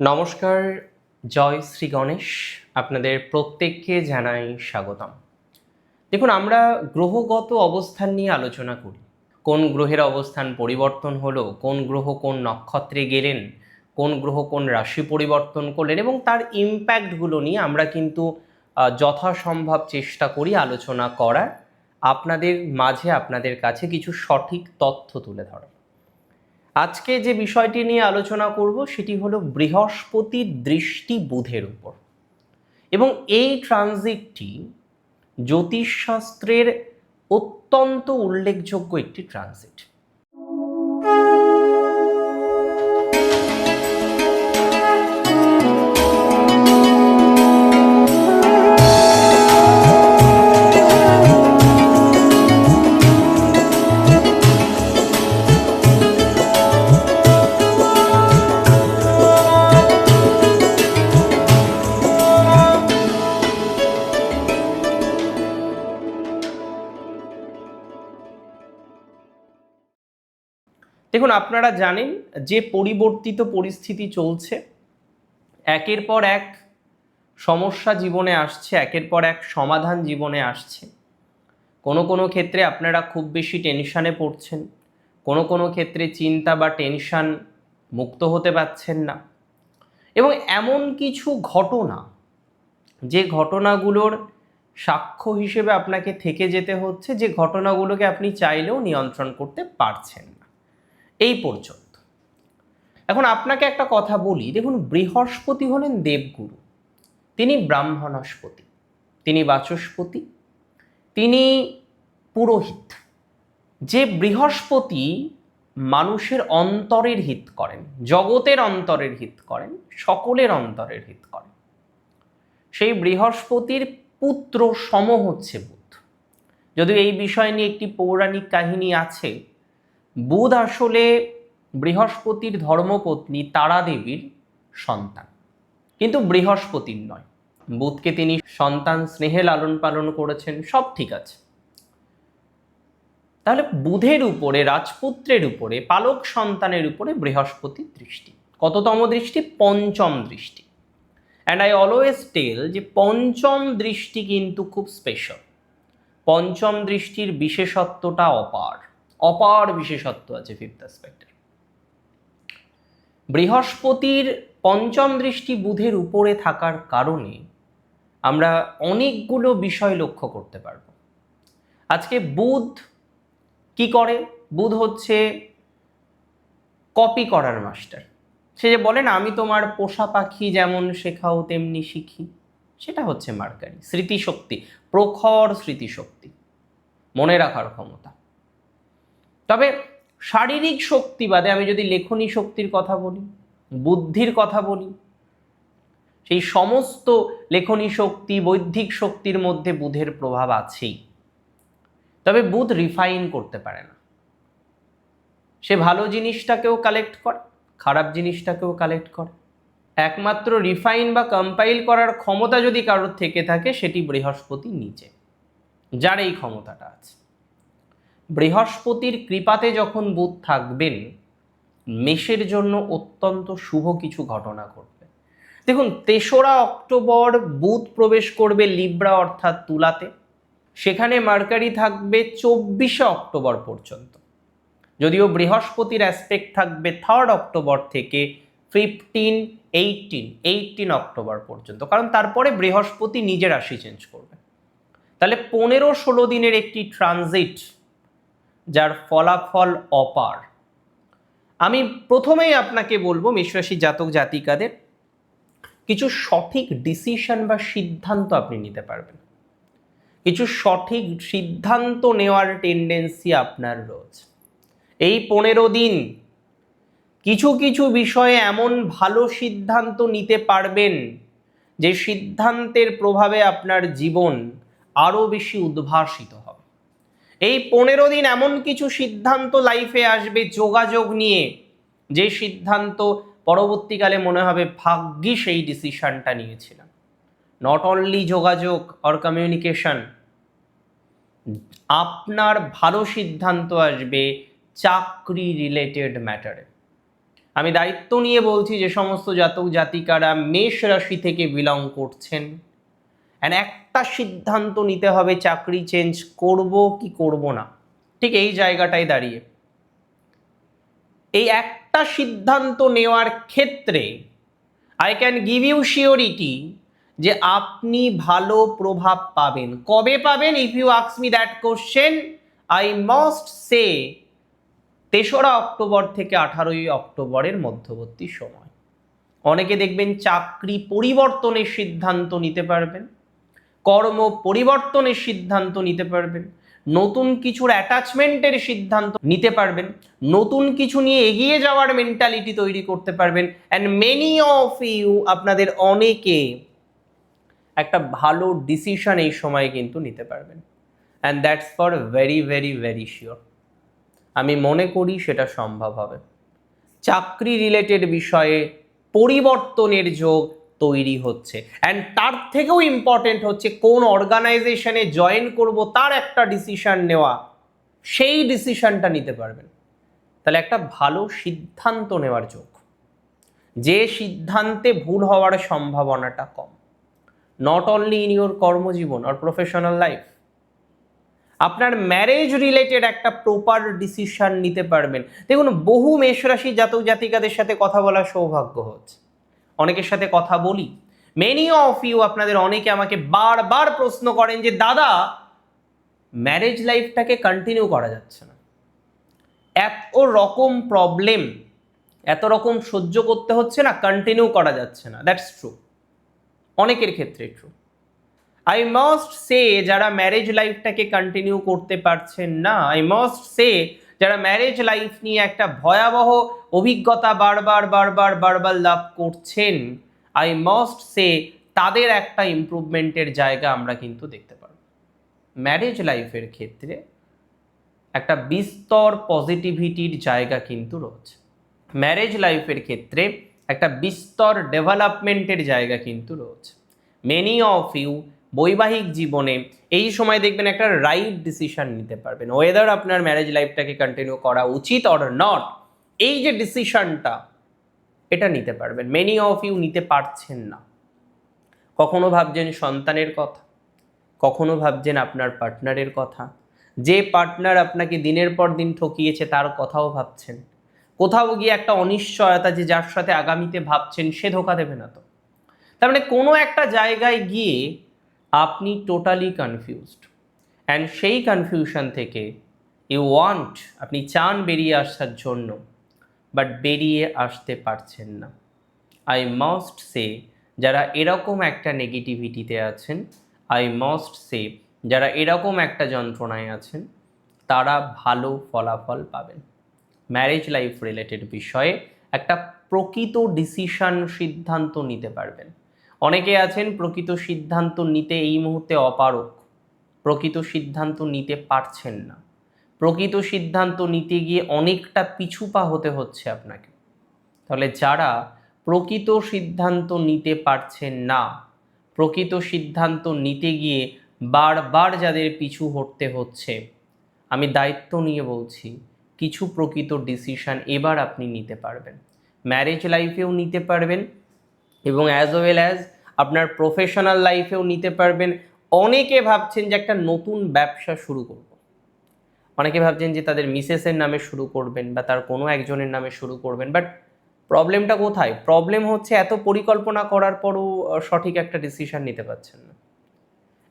নমস্কার, জয় শ্রী গণেশ। আপনাদের প্রত্যেককে জানাই স্বাগতম। দেখুন, আমরা গ্রহগত অবস্থান নিয়ে আলোচনা করি। কোন গ্রহের অবস্থান পরিবর্তন হলো, কোন গ্রহ কোন নক্ষত্রে গেলেন, কোন গ্রহ কোন রাশি পরিবর্তন করলেন এবং তার ইম্প্যাক্টগুলো নিয়ে আমরা কিন্তু যথাসম্ভব চেষ্টা করি আলোচনা করার। আপনাদের মাঝে আপনাদের কাছে কিছু সঠিক তথ্য তুলে ধরা আজকে যে বিষয়টি নিয়ে আলোচনা করব, সেটি হলো বৃহস্পতির দৃষ্টি বুধের উপর। এবং এই ট্রানজিটটি জ্যোতিষশাস্ত্রের অত্যন্ত উল্লেখযোগ্য একটি ট্রানজিট। দেখুন, আপনারা জানেন যে পরিবর্তিত পরিস্থিতি চলছে। একের পর এক সমস্যা জীবনে আসছে, একের পর এক সমাধান জীবনে আসছে। কোনো কোনো ক্ষেত্রে আপনারা খুব বেশি টেনশানে পড়ছেন, কোনো কোনো ক্ষেত্রে চিন্তা বা টেনশান মুক্ত হতে পারছেন না। এবং এমন কিছু ঘটনা, যে ঘটনাগুলোর সাক্ষ্য হিসেবে আপনাকে থেকে যেতে হচ্ছে, যে ঘটনাগুলোকে আপনি চাইলেও নিয়ন্ত্রণ করতে পারছেন না। এই পর্যন্ত। এখন আপনাকে একটা কথা বলি, দেখুন বৃহস্পতি হলেন দেবগুরু, তিনি ব্রাহ্মণস্পতি, তিনি বাচস্পতি, তিনি পুরোহিত। যে বৃহস্পতি মানুষের অন্তরের হিত করেন, জগতের অন্তরের হিত করেন, সকলের অন্তরের হিত করেন। সেই বৃহস্পতির পুত্র সম হচ্ছে বুধ। যদিও এই বিষয় নিয়ে একটি পৌরাণিক কাহিনী আছে বুধ আসলে বৃহস্পতির ধর্মপত্নী তারা দেবীর সন্তান। কিন্তু বৃহস্পতির নয়। বুধকে তিনি সন্তান স্নেহে লালন পালন করেছেন, সব ঠিক আছে। তাহলে বুধের উপরে, রাজপুত্রের উপরে, পালক সন্তানের উপরে বৃহস্পতির দৃষ্টি। কততম দৃষ্টি? পঞ্চম দৃষ্টি। অ্যান্ড আই অলওয়েজ টেল যে পঞ্চম দৃষ্টি কিন্তু খুব স্পেশাল পঞ্চম দৃষ্টির বিশেষত্বটা অপার। অপার বিশেষত্ব আছে ফিফথ অ্যাসপেক্টের বৃহস্পতির পঞ্চম দৃষ্টি বুধের উপরে থাকার কারণে আমরা অনেকগুলো বিষয় লক্ষ্য করতে পারব। আজকে বুধ কি করে? বুধ হচ্ছে কপি করার মাস্টার সে যে বলে না, আমি তোমার পোষা পাখি যেমন শেখাও, তেমনি শিখি। সেটা হচ্ছে মার্কারি। স্মৃতিশক্তি, প্রখর স্মৃতিশক্তি। মনে রাখার ক্ষমতা। তবে শারীরিক শক্তি বাদে আমি যদি লেখনী শক্তির কথা বলি, বুদ্ধির কথা বলি, সেই সমস্ত লেখনী শক্তি, বৌদ্ধিক শক্তির মধ্যে বুধের প্রভাব আছেই। তবে বুধ রিফাইন করতে পারে না। সে ভালো জিনিসটাকেও কালেক্ট করে, খারাপ জিনিসটাকেও কালেক্ট করে। একমাত্র রিফাইন বা কম্পাইল করার ক্ষমতা যদি কারোর থেকে থাকে, সেটি বৃহস্পতি নিচে, যার এই ক্ষমতাটা আছে। বৃহস্পতির কৃপাতে যখন বুধ থাকবেন, মেষের জন্য অত্যন্ত শুভ কিছু ঘটনা ঘটবে। দেখুন, তেসরা অক্টোবর বুধ প্রবেশ করবে লিব্রা অর্থাৎ তুলাতে। সেখানে মার্কারি থাকবে চব্বিশে অক্টোবর পর্যন্ত। যদিও বৃহস্পতির অ্যাসপেক্ট থাকবে থার্ড অক্টোবর থেকে ফিফটিন এইটিন এইটিন অক্টোবর পর্যন্ত। কারণ তারপরে বৃহস্পতি নিজের রাশি চেঞ্জ করবে। তাহলে পনেরো ষোলো দিনের একটি ট্রানজিট যার ফলাফল অপার। আমি প্রথমেই আপনাকে বলব মেষরাশি জাতক জাতিকাদের, কিছু সঠিক ডিসিশন বা সিদ্ধান্ত আপনি নিতে পারবেন। কিছু সঠিক সিদ্ধান্ত নেওয়ার টেন্ডেন্সি আপনার রয়েছে। এই পনেরো দিন কিছু কিছু বিষয়ে এমন ভালো সিদ্ধান্ত নিতে পারবেন, যে সিদ্ধান্তের প্রভাবে আপনার জীবন আরও বেশি উদ্ভাসিত এই পনেরো দিন এমন কিছু সিদ্ধান্ত লাইফে আসবে যোগাযোগ নিয়ে, যে সিদ্ধান্ত পরবর্তীকালে মনে হবে ভাগ্যি সেই ডিসিশনটা নিয়েছিলাম। নট অনলি যোগাযোগ অর কমিউনিকেশন আপনার ভালো সিদ্ধান্ত আসবে চাকরি রিলেটেড ম্যাটারে আমি দায়িত্ব নিয়ে বলছি যে সমস্ত জাতক জাতিকারা মেষ রাশি থেকে বিলং করছেন। অ্যান্ড একটা সিদ্ধান্ত নিতে হবে, চাকরি চেঞ্জ করব কি করব না। ঠিক এই জায়গাটায় দাঁড়িয়ে। এই একটা সিদ্ধান্ত নেওয়ার ক্ষেত্রে I can give you surety যে আপনি ভালো প্রভাব পাবেন। কবে পাবেন? If you আক্স me that question I must say তেসরা অক্টোবর থেকে আঠারোই অক্টোবরের মধ্যবর্তী সময়। অনেকে দেখবেন চাকরি পরিবর্তনের সিদ্ধান্ত নিতে পারবেন। কর্ম পরিবর্তনের সিদ্ধান্ত নিতে পারবেন। নতুন কিছুর অ্যাটাচমেন্টের সিদ্ধান্ত নিতে পারবেন। নতুন কিছু নিয়ে এগিয়ে যাওয়ার মেন্টালিটি তৈরি করতে পারবেন। অ্যান্ড মেনি অফ ইউ আপনাদের অনেকে একটা ভালো ডিসিশন এই সময়ে কিন্তু নিতে পারবেন। And that's for very very very sure আমি মনে করি সেটা সম্ভব হবে। চাকরি রিলেটেড বিষয়ে পরিবর্তনের যোগ তৈরি হচ্ছে। অ্যান্ড তার থেকেও ইম্পর্টেন্ট হচ্ছে কোন অর্গানাইজেশনে জয়েন করব, তার একটা ডিসিশান নেওয়া। সেই ডিসিশানটা নিতে পারবেন। তাহলে একটা ভালো সিদ্ধান্ত নেওয়ার যোগ। যে সিদ্ধান্তে ভুল হওয়ার সম্ভাবনাটা কম। নট অনলি ইন ইউর কর্মজীবন আর প্রফেশনাল লাইফ আপনার ম্যারেজ রিলেটেড একটা প্রপার ডিসিশন নিতে পারবেন। দেখুন, বহু মেষরাশি জাতক জাতিকাদের সাথে কথা বলার সৌভাগ্য হচ্ছে। অনেকের সাথে কথা বলি। মেনি অফ ইউ আপনাদের অনেকে আমাকে বারবার প্রশ্ন করেন যে, দাদা ম্যারেজ লাইফটাকে কন্টিনিউ করা যাচ্ছে না। এত রকম প্রবলেম এত রকম সহ্য করতে হচ্ছে না কন্টিনিউ করা যাচ্ছে না। দ্যাটস ট্রু অনেকের ক্ষেত্রে ট্রু আই মাস্ট সে যারা ম্যারেজ লাইফটাকে কন্টিনিউ করতে পারছেন না আই মাস্ট সে যারা ম্যারেজ লাইফ নিয়ে একটা ভয়াবহ অভিজ্ঞতা বারবার বারবার বারবার লাভ করছেন আই মাস্ট সে তাদের একটা ইমপ্রুভমেন্টের জায়গা আমরা কিন্তু দেখতে পারব। ম্যারেজ লাইফের ক্ষেত্রে একটা বিস্তর পজিটিভিটির জায়গা কিন্তু রয়েছে। ম্যারেজ লাইফের ক্ষেত্রে একটা বিস্তর ডেভেলপমেন্টের জায়গা কিন্তু রয়েছে। মেনি অফ ইউ বৈবাহিক জীবনে এই সময় দেখবেন একটা রাইট ডিসিশন নিতে পারবেন ওয়েদার আপনার ম্যারেজ লাইফটাকে কন্টিনিউ করা উচিত অর নট এই যে ডিসিশনটা এটা নিতে পারবেন। মেনি অফ ইউ নিতে পারছেন না। কখনো ভাবছেন সন্তানের কথা, কখনো ভাবছেন আপনার পার্টনারের কথা। যে পার্টনার আপনাকে দিনের পর দিন ঠকিয়েছে, তার কথাও ভাবছেন। কোথাও গিয়ে একটা অনিশ্চয়তা যে যার সাথে আগামীতে ভাবছেন, সে ধোকা দেবে না তো। তার মানে কোনো একটা জায়গায় গিয়ে আপনি টোটালি কনফিউজড অ্যান্ড সেই কনফিউশন থেকে ইউ ওয়ান্ট আপনি চান বেরিয়ে আসার জন্য। বাট বেরিয়ে আসতে পারছেন না। আই মাস্ট সে যারা এরকম একটা নেগেটিভিটিতে আছেন আই মাস্ট সে যারা এরকম একটা যন্ত্রণায় আছেন, তারা ভালো ফলাফল পাবেন। ম্যারেজ লাইফ রিলেটেড বিষয়ে একটা প্রকৃত ডিসিশন সিদ্ধান্ত নিতে পারবেন। অনেকে আছেন, প্রকৃত সিদ্ধান্ত নিতে এই মুহূর্তে অপারক প্রকৃত সিদ্ধান্ত নিতে পারছেন না। প্রকৃত সিদ্ধান্ত নিতে গিয়ে অনেকটা পিছুপা হতে হচ্ছে আপনাকে। তাহলে যারা প্রকৃত সিদ্ধান্ত নিতে পারছেন না, প্রকৃত সিদ্ধান্ত নিতে গিয়ে বারবার যাদের পিছু হটতে হচ্ছে, আমি দায়িত্ব নিয়ে বলছি, কিছু প্রকৃত ডিসিশন এবার আপনি নিতে পারবেন। ম্যারেজ লাইফেও নিতে পারবেন এবং অ্যাজ ওয়েল অ্যাজ আপনার প্রফেশনাল লাইফেও নিতে পারবেন। অনেকে ভাবছেন যে একটা নতুন ব্যবসা শুরু করব। অনেকে ভাবছেন যে তাদের মিসেসের নামে শুরু করবেন বা তার কোনো একজনের নামে শুরু করবেন বাট প্রবলেমটা কোথায়? প্রবলেম হচ্ছে এত পরিকল্পনা করার পরও সঠিক একটা ডিসিশন নিতে পারছেন না।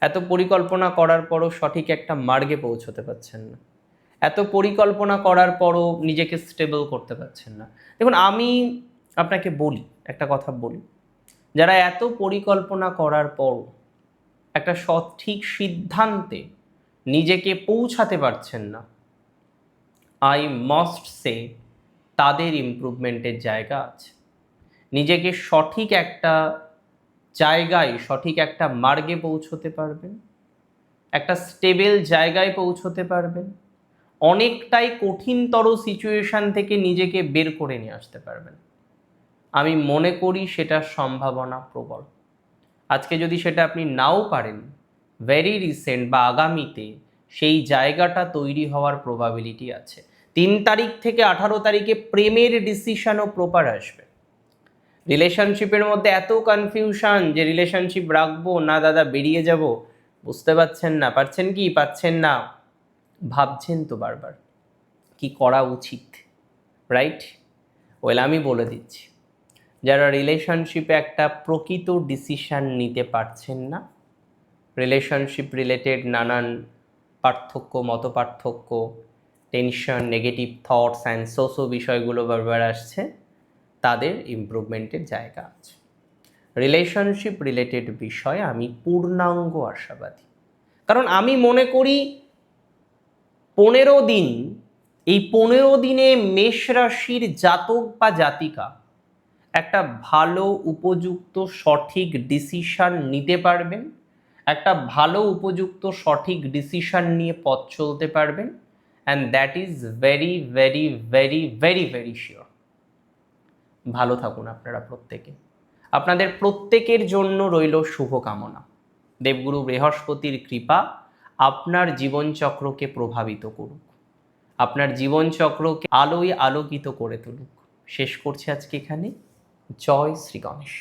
এত পরিকল্পনা করার পরও সঠিক একটা মার্গে পৌঁছতে পারছেন না। এত পরিকল্পনা করার পরও নিজেকে স্টেবল করতে পারছেন না। দেখুন, আমি আপনাকে বলি, একটা কথা বলি। যারা এত পরিকল্পনা করার পরও একটা সঠিক সিদ্ধান্তে নিজেকে পৌঁছাতে পারছেন না। আই মাস্ট সে তাদের ইমপ্রুভমেন্টের জায়গা আছে। নিজেকে সঠিক একটা জায়গায়, সঠিক একটা মার্গে পৌঁছতে পারবেন। একটা স্টেবেল জায়গায় পৌঁছতে পারবেন। অনেকটাই কঠিনতর সিচুয়েশান থেকে নিজেকে বের করে নিয়ে আসতে পারবেন। আমি মনে করি সেটার সম্ভাবনা প্রবল। আজকে যদি সেটা আপনি নাও পারেন ভেরি রিসেন্ট বা আগামীতে সেই জায়গাটা তৈরি হওয়ার প্রবাবিলিটি আছে। তিন তারিখ থেকে আঠারো তারিখে প্রেমের ডিসিশনও প্রপার আসবে। রিলেশনশিপের মধ্যে এত কনফিউশন যে রিলেশনশিপ রাখব, না দাদা বেরিয়ে যাব, বুঝতে পারছেন না, পারছেন কি, পাচ্ছেন না, ভাবছেন তো বারবার, কি করা উচিত রাইট ওয়েল আমি বলে দিচ্ছি, যারা রিলেশনশিপে একটা প্রকৃত ডিসিশান নিতে পারছেন না রিলেশনশিপ রিলেটেড নানান পার্থক্য মত পার্থক্য tension negative thoughts and so so বিষয়গুলো বারবার আসছে, তাদের ইমপ্রুভমেন্টের জায়গা আছে। রিলেশনশিপ রিলেটেড বিষয়ে আমি পূর্ণাঙ্গ আশাবাদী। কারণ আমি মনে করি পনেরো দিন, এই পনেরো দিনে মেষ রাশির জাতক বা জাতিকা একটা ভালো, উপযুক্ত, সঠিক ডিসিশন নিতে পারবেন। একটা ভালো উপযুক্ত সঠিক ডিসিশন নিয়ে পথ চলতে পারবেন and that is very very very very very sure ভালো থাকুন আপনারা প্রত্যেকে। আপনাদের প্রত্যেকের জন্য রইল শুভকামনা। দেবগুরু বৃহস্পতির কৃপা আপনার জীবনচক্রকে প্রভাবিত করুক। আপনার জীবনচক্রকে আলোয় আলোকিত করে তুলুক। শেষ করছি আজকে এখানে। জয় শ্রী গণেশ।